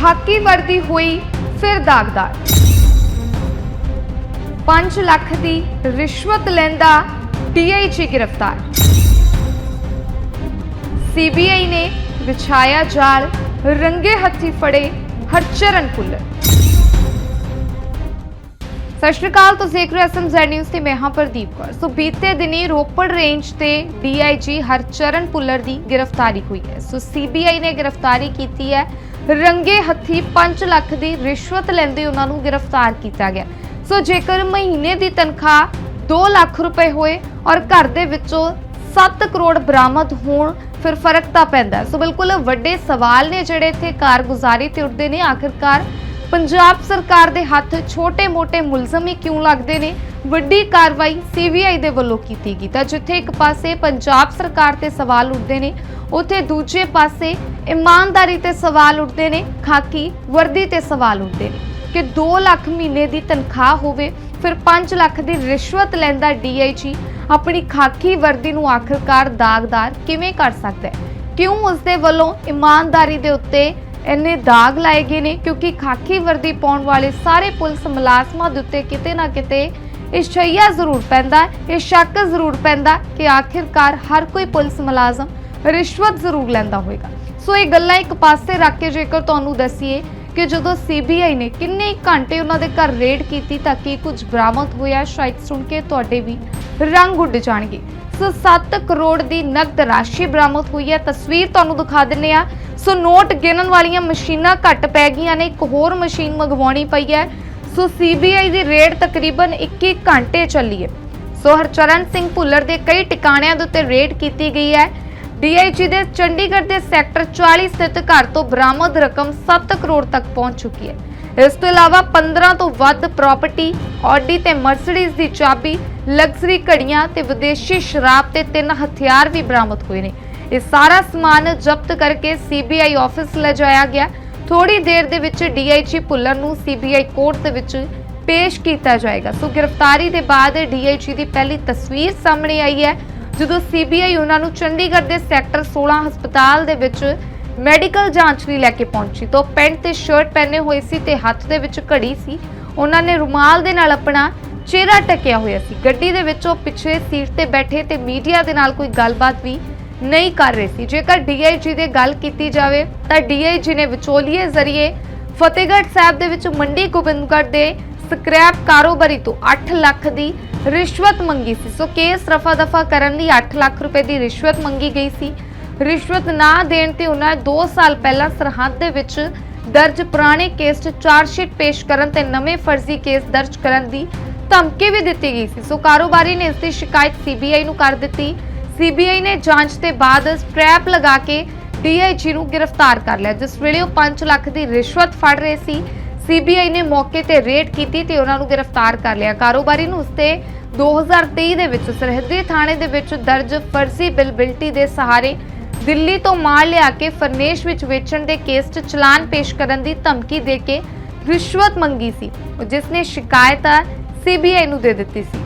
ਖਾਕੀ ਵਰਦੀ ਹੋਈ ਫਿਰ ਦਾਗਦਾਰ। 5 ਲੱਖ ਦੀ ਰਿਸ਼ਵਤ ਲੈਂਦਾ ਡੀਆਈਜੀ ਗ੍ਰਿਫਤਾਰ। ਸੀਬੀਆਈ ਨੇ ਵਿਛਾਇਆ ਜਾਲ, ਰੰਗੇ ਹੱਥੀ ਫੜੇ ਹਰਚਰਨ ਪੁੱਲਰ। ਸਤਿ ਸ਼੍ਰੀ ਅਕਾਲ, ਤੁਸੀਂ ਦੇਖ ਰਹੇ ਹੋ ਐਸਐਮਜ਼ੈਡ ਨਿਊਜ਼ ਤੇ ਮੈਂ ਹਾਂ ਪ੍ਰਦੀਪ ਕੌਰ। ਸੋ ਬੀਤੇ ਦਿਨੀ ਰੋਪੜ ਰੇਂਜ ਤੇ ਡੀਆਈਜੀ ਹਰਚਰਨ ਪੁੱਲਰ ਦੀ ਗ੍ਰਿਫਤਾਰੀ ਹੋਈ ਹੈ। ਸੋ ਸੀਬੀਆਈ ਨੇ ਗ੍ਰਿਫਤਾਰੀ ਕੀਤੀ ਹੈ। ਰੰਗੇ ਹੱਥੀ 5 ਲੱਖ ਦੀ ਰਿਸ਼ਵਤ ਲੈਂਦੇ ਉਹਨਾਂ ਨੂੰ ਗ੍ਰਿਫਤਾਰ ਕੀਤਾ ਗਿਆ। ਸੋ ਜੇਕਰ ਮਹੀਨੇ ਦੀ ਤਨਖਾਹ 2 ਲੱਖ ਰੁਪਏ ਹੋਏ ਔਰ ਘਰ ਦੇ ਵਿੱਚੋਂ 7 ਕਰੋੜ ਬਰਾਮਦ ਹੋਣ, ਫਿਰ ਫ਼ਰਕ ਤਾਂ ਪੈਂਦਾ ਸੋ ਬਿਲਕੁਲ ਵੱਡੇ ਸਵਾਲ ਨੇ ਜਿਹੜੇ ਇੱਥੇ ਕਾਰਗੁਜ਼ਾਰੀ ਤੇ ਉੱਠਦੇ ਨੇ। ਆਖਿਰਕਾਰ ਪੰਜਾਬ ਸਰਕਾਰ ਦੇ ਹੱਥ ਛੋਟੇ-ਮੋਟੇ ਮੁਲਜ਼ਮ ਹੀ ਕਿਉਂ ਲੱਗਦੇ ਨੇ? ਵੱਡੀ ਕਾਰਵਾਈ ਸੀਬੀਆਈ ਦੇ ਵੱਲੋਂ ਕੀਤੀ ਗਈ ਤਾਂ ਜਿੱਥੇ ਇੱਕ ਪਾਸੇ ਪੰਜਾਬ ਸਰਕਾਰ ਤੇ ਸਵਾਲ ਉੱਠਦੇ ਨੇ, ਉੱਥੇ ਦੂਜੇ ਪਾਸੇ ਇਮਾਨਦਾਰੀ ਤੇ ਸਵਾਲ ਉੱਠਦੇ ਨੇ, ਖਾਕੀ ਵਰਦੀ ਤੇ ਸਵਾਲ ਉੱਠਦੇ ਨੇ ਕਿ 2 ਲੱਖ ਮਹੀਨੇ ਦੀ ਤਨਖਾਹ ਹੋਵੇ, ਫਿਰ 5 ਲੱਖ ਦੀ ਰਿਸ਼ਵਤ ਲੈਂਦਾ ਡੀਆਈਜੀ ਆਪਣੀ ਖਾਕੀ ਵਰਦੀ ਨੂੰ ਆਖਰਕਾਰ ਦਾਗਦਾਰ ਕਿਵੇਂ ਕਰ ਸਕਦਾ ਹੈ? ਕਿਉਂ ਉਸ ਦੇ ਵੱਲੋਂ ਇਮਾਨਦਾਰੀ ਦੇ ਉੱਤੇ ਇੰਨੇ ਦਾਗ ਲਾਏ ਗਏ ਨੇ ਕਿਉਂਕਿ ਖਾਕੀ ਵਰਦੀ ਪਾਉਣ ਵਾਲੇ ਸਾਰੇ ਪੁਲਿਸ ਮੁਲਾਜ਼ਮਾਂ ਦੇ ਉੱਤੇ ਕਿਤੇ ਨਾ ਕਿਤੇ ਇਹ ਸ਼ਈਆ ਜ਼ਰੂਰ ਪੈਂਦਾ ਇਹ ਸ਼ੱਕ ਜ਼ਰੂਰ ਪੈਂਦਾ ਕਿ ਆਖਿਰਕਾਰ ਹਰ ਕੋਈ ਪੁਲਿਸ ਮੁਲਾਜ਼ਮ ਰਿਸ਼ਵਤ ਜ਼ਰੂਰ ਲੈਂਦਾ ਹੋਵੇਗਾ। ਸੋ ਇਹ ਗੱਲਾਂ ਇੱਕ ਪਾਸੇ ਰੱਖ ਕੇ ਜੇਕਰ ਤੁਹਾਨੂੰ ਦੱਸੀਏ ਕਿ ਜਦੋਂ ਸੀਬੀਆਈ ਨੇ ਕਿੰਨੇ ਘੰਟੇ ਉਹਨਾਂ ਦੇ ਘਰ ਰੇਡ ਕੀਤੀ ਤਾਂ ਕੀ ਕੁਝ ਬਰਾਮਦ ਹੋਇਆ, ਸ਼ਾਇਦ ਸੁਣ ਕੇ ਤੁਹਾਡੇ ਵੀ ਰੰਗ ਉੱਡ ਜਾਣਗੇ। ਸੋ 7 ਕਰੋੜ ਦੀ ਨਕਦ ਰਾਸ਼ੀ ਬਰਾਮਦ ਹੋਈ ਹੈ। ਤਸਵੀਰ ਤੁਹਾਨੂੰ ਦਿਖਾ ਦਿੰਨੇ ਆ ਸੋ ਨੋਟ ਗਿਣਨ ਵਾਲੀਆਂ ਮਸ਼ੀਨਾਂ ਘੱਟ ਪੈ ਗਈਆਂ ਨੇ। ਇੱਕ ਹੋਰ ਮਸ਼ੀਨ ਮੰਗਵਾਉਣੀ ਪਈ ਹੈ। ਸੋ ਸੀਬੀਆਈ ਦੀ ਰੇਡ ਤਕਰੀਬਨ 21 ਘੰਟੇ ਚੱਲੀ ਹੈ। ਸੋ ਹਰਚਰਨ ਸਿੰਘ ਭੁੱਲਰ ਦੇ ਕਈ ਟਿਕਾਣਿਆਂ ਦੇ ਉੱਤੇ ਰੇਡ ਕੀਤੀ ਗਈ ਹੈ। ਡੀਆਈਜੀ ਦੇ ਚੰਡੀਗੜ੍ਹ ਦੇ ਸੈਕਟਰ 40 ਸਥਿਤ ਘਰ ਤੋਂ ਬਰਾਮਦ ਰਕਮ 7 ਕਰੋੜ ਤੱਕ ਪਹੁੰਚ ਚੁੱਕੀ ਹੈ। ਇਸ ਤੋਂ ਇਲਾਵਾ 15 ਤੋਂ ਵੱਧ ਪ੍ਰਾਪਰਟੀ ਆਡੀ ਤੇ ਮਰਸੀਡੀਜ਼ ਦੀ ਚਾਬੀ ਲਗਜ਼ਰੀ ਘੜੀਆਂ ਤੇ ਵਿਦੇਸ਼ੀ ਸ਼ਰਾਬ ਤੇ ਤਿੰਨ ਹਥਿਆਰ ਵੀ ਬਰਾਮਦ ਹੋਏ ਨੇ। ਇਹ ਸਾਰਾ ਸਮਾਨ ਜ਼ਬਤ ਕਰਕੇ ਸੀਬੀਆਈ ਆਫਿਸ ਲਿਜਾਇਆ ਗਿਆ। ਥੋੜੀ ਦੇਰ ਦੇ ਵਿੱਚ ਡੀਆਈਜੀ ਭੁੱਲਰ ਨੂੰ ਸੀਬੀਆਈ ਕੋਰਟ ਦੇ ਵਿੱਚ ਪੇਸ਼ ਕੀਤਾ ਜਾਏਗਾ। ਸੋ ਗ੍ਰਿਫਤਾਰੀ ਦੇ ਬਾਅਦ ਡੀਆਈਜੀ ਦੀ ਪਹਿਲੀ ਤਸਵੀਰ ਸਾਹਮਣੇ ਆਈ ਹੈ, ਜਦੋਂ ਸੀਬੀਆਈ ਉਹਨਾਂ ਨੂੰ ਚੰਡੀਗੜ੍ਹ ਦੇ ਸੈਕਟਰ 16 ਹਸਪਤਾਲ ਦੇ ਵਿੱਚ ਮੈਡੀਕਲ ਜਾਂਚ ਲਈ ਲੈ ਕੇ ਪਹੁੰਚੀ। ਤਾਂ ਉਹ ਪੈਂਟ ਤੇ ਸ਼ਰਟ ਪਹਿਨੇ ਹੋਏ ਸੀ ਤੇ ਹੱਥ ਦੇ ਵਿੱਚ ਘੜੀ ਸੀ। ਉਹਨਾਂ ਨੇ ਰੁਮਾਲ ਦੇ ਨਾਲ ਆਪਣਾ ਚਿਹਰਾ ਟਕਿਆ ਹੋਇਆ ਸੀ। ਗੱਡੀ ਦੇ ਵਿੱਚ ਪਿੱਛੇ ਸੀਟ ਤੇ ਬੈਠੇ ਤੇ ਮੀਡੀਆ ਦੇ ਨਾਲ ਕੋਈ ਗੱਲਬਾਤ ਵੀ ਨਹੀਂ ਕਰ ਰਹੇ ਸੀ। ਜੇਕਰ ਡੀਆਈਜੀ ਦੇ ਗੱਲ ਕੀਤੀ ਜਾਵੇ, ਤਾਂ ਡੀਆਈਜੀ ਨੇ ਵਿਚੋਲੀਏ ਜ਼ਰੀਏ ਫਤਿਹਗੜ੍ਹ ਸਾਹਿਬ ਦੇ ਵਿੱਚ ਮੰਡੀ ਗੋਬਿੰਦਗੜ੍ਹ ਦੇ ਸਕ੍ਰੈਪ ਕਾਰੋਬਾਰੀ ਤੋਂ 8 ਲੱਖ ਦੀ ਰਿਸ਼ਵਤ ਮੰਗੀ ਸੀ। ਸੋ ਕੇਸ ਰਫਾ ਦਫਾ ਕਰਨ ਲਈ 8 ਲੱਖ ਰੁਪਏ ਦੀ ਰਿਸ਼ਵਤ ਮੰਗੀ ਗਈ ਸੀ। ਰਿਸ਼ਵਤ ਨਾ ਦੇਣ ਤੇ ਉਹਨਾਂ 2 ਸਾਲ ਪਹਿਲਾਂ ਸਰਹੱਦ ਦੇ ਵਿੱਚ ਦਰਜ ਪੁਰਾਣੇ ਕੇਸ 'ਚ ਚਾਰਜਸ਼ੀਟ ਪੇਸ਼ ਕਰਨ ਤੇ ਨਵੇਂ ਫਰਜ਼ੀ ਕੇਸ ਦਰਜ ਕਰਨ ਦੀ ਧਮਕੀ ਵੀ ਦਿੱਤੀ ਗਈ ਸੀ। ਸੋ ਕਾਰੋਬਾਰੀ ਨੇ ਇਸ ਦੀ ਸ਼ਿਕਾਇਤ ਸੀਬੀਆਈ ਨੂੰ ਕਰ ਦਿੱਤੀ। ਸੀਬੀਆਈ ਨੇ ਜਾਂਚ ਦੇ ਬਾਅਦ ਸਟ੍ਰੈਪ ਲਗਾ ਕੇ ਡੀਆਈਜੀ ਨੂੰ ਗ੍ਰਿਫਤਾਰ ਕਰ ਲਿਆ। ਜਿਸ ਵੇਲੇ ਉਹ 5 ਲੱਖ ਦੀ ਰਿਸ਼ਵਤ ਫੜ ਰਹੇ ਸੀ, ਸੀਬੀਆਈ ਨੇ ਮੌਕੇ ਤੇ ਰੇਡ ਕੀਤੀ ਤੇ ਉਹਨਾਂ ਨੂੰ ਗ੍ਰਿਫਤਾਰ ਕਰ ਲਿਆ। ਕਾਰੋਬਾਰੀ ਨੂੰ ਉਸਤੇ 2023 ਦੇ ਵਿੱਚ ਸਰਹੱਦੀ ਥਾਣੇ ਦੇ ਵਿੱਚ ਦਰਜ ਫਰਜ਼ੀ ਬਿਲਬਿਲਟੀ ਦੇ ਸਹਾਰੇ ਦਿੱਲੀ ਤੋਂ ਮਾਲ ਲਿਆ ਕੇ ਫਰਨੇਸ਼ ਵਿੱਚ ਵੇਚਣ ਦੇ ਕੇਸ 'ਚ ਚਲਾਨ ਪੇਸ਼ ਕਰਨ ਦੀ ਧਮਕੀ ਦੇ ਕੇ ਰਿਸ਼ਵਤ ਮੰਗੀ ਸੀ। ਜਿਸ ਨੇ ਸ਼ਿਕਾਇਤ ਸੀਬੀਆਈ ਨੂੰ ਦੇ ਦਿੱਤੀ ਸੀ।